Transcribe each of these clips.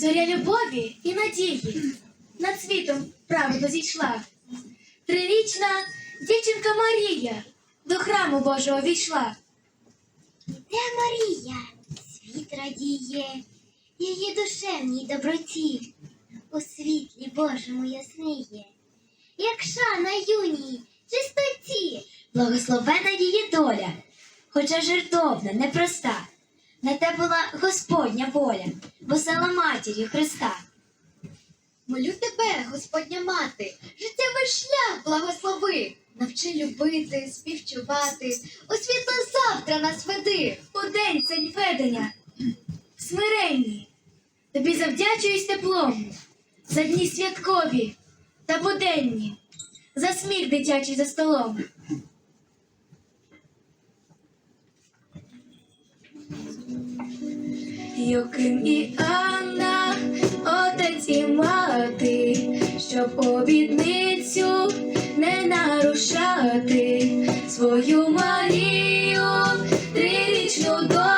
Зоря любові і надії над світом правильно зійшла. Трирічна дівчинка Марія до храму Божого війшла. Де Марія? Світ радіє, її душевній доброті, у світлі Божому ясниє, як шана юній, чистоті, Благословена її доля, хоча жертовна, непроста. На те була Господня воля, посела матір'ю Христа. Молю тебе, Господня мати, життєвий шлях благослови, навчи любити, співчувати, у світло завтра нас веди. У день цень ведення, смиренні, тобі завдячуюсь теплом, за дні святкові та буденні, за сміх дитячий за столом. Йоким і Анна, отець і мати, щоб обідницю не нарушати. Свою Марію, трирічну доньку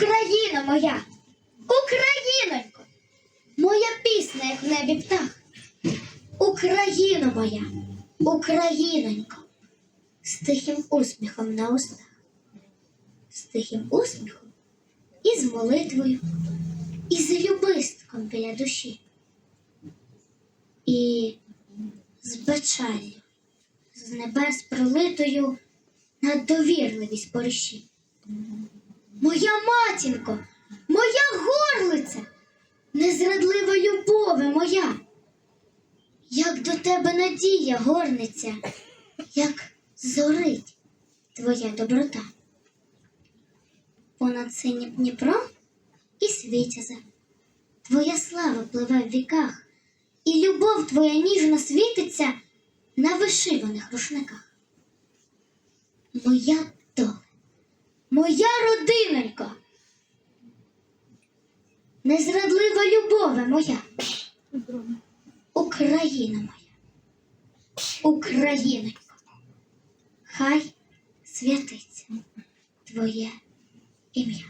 Україна моя, Українонько, моя пісня, як в небі птах. Україна моя, Українонько, з тихим усміхом на устах, з тихим усміхом і з молитвою, і з любистком біля душі, і з печалью, з небес пролитою на довірливість поріші. Моя матінко, моя горлиця, незрадлива любове моя, як до тебе надія горниться, як зорить твоя доброта. Понад синім Дніпром і світязем. Твоя слава пливе в віках, і любов твоя ніжно світиться на вишиваних рушниках. Моя моя родинонько, незрадлива любове моя, Україна моя, Українонько, хай святиться Твоє ім'я.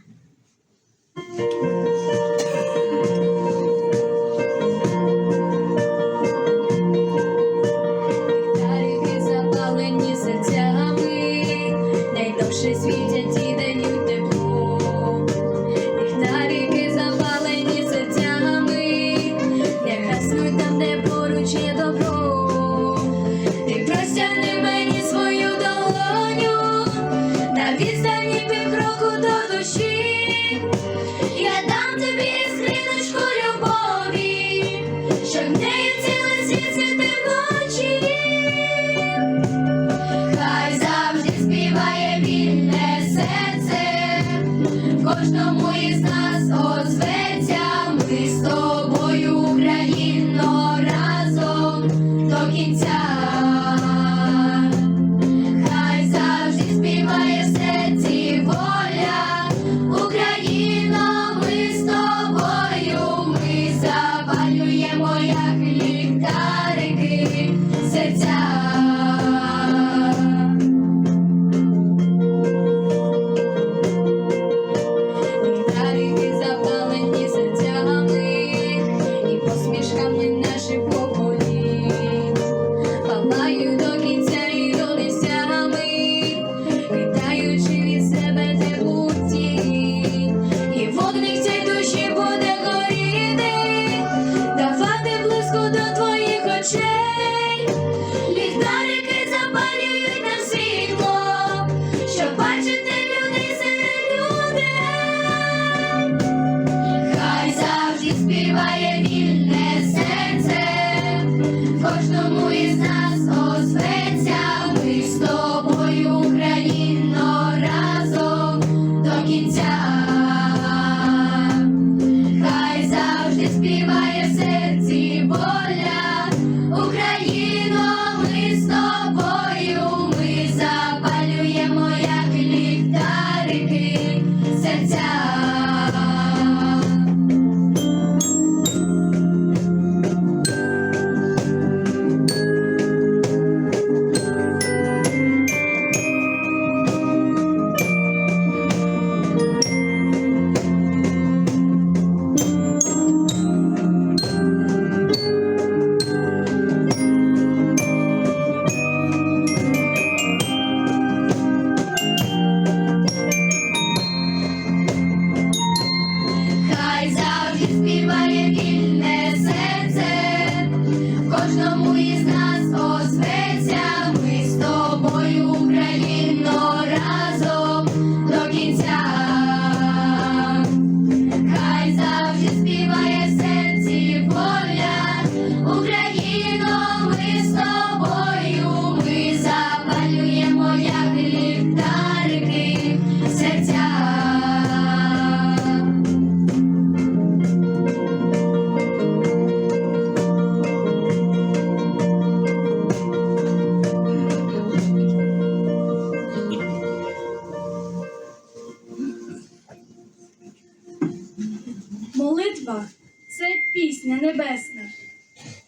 Молитва це пісня небесна,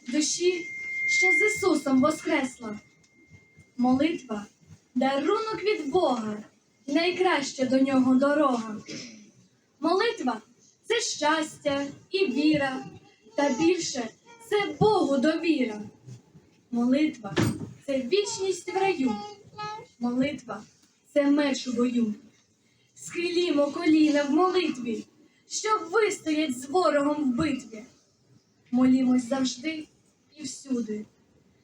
душі, що з Ісусом воскресла. Молитва дарунок від Бога, найкраща до нього дорога. Молитва це щастя і віра, та більше це Богу довіра. Молитва це вічність в раю. Молитва це меч у бою. Схилімо коліна в молитві, щоб вистоять з ворогом в битві. Молімось завжди і всюди.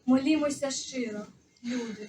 Молімося щиро, люди.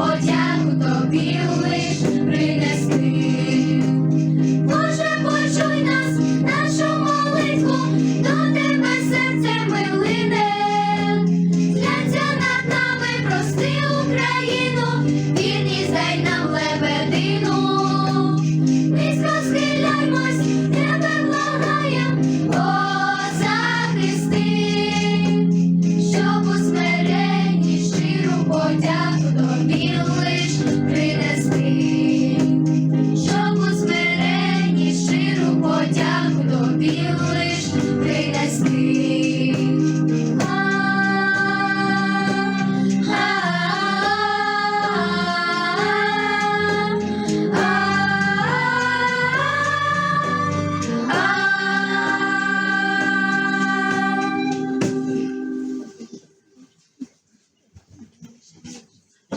Подяку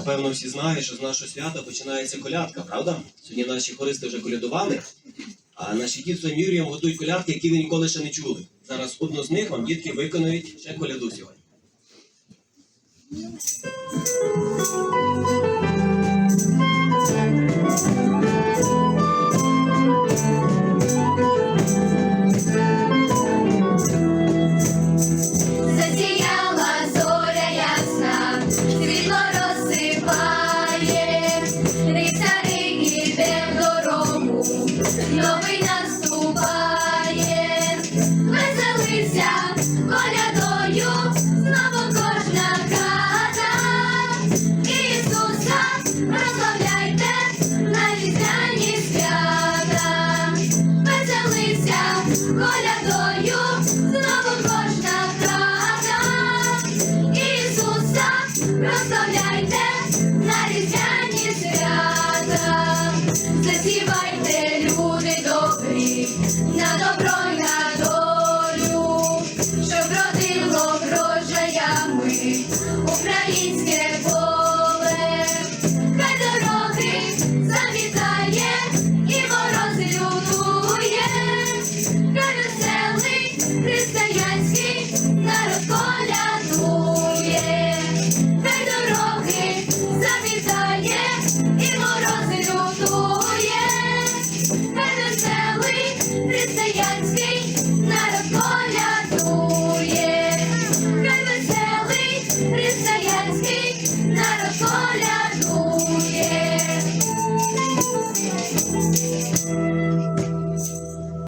Напевно, всі знають, що з нашого свята починається колядка, правда? Сьогодні наші хористи вже колядували, а наші діти Юрієм готують колядки, які ви ніколи ще не чули. Зараз одну з них вам дітки виконують ще коляду сьогодні.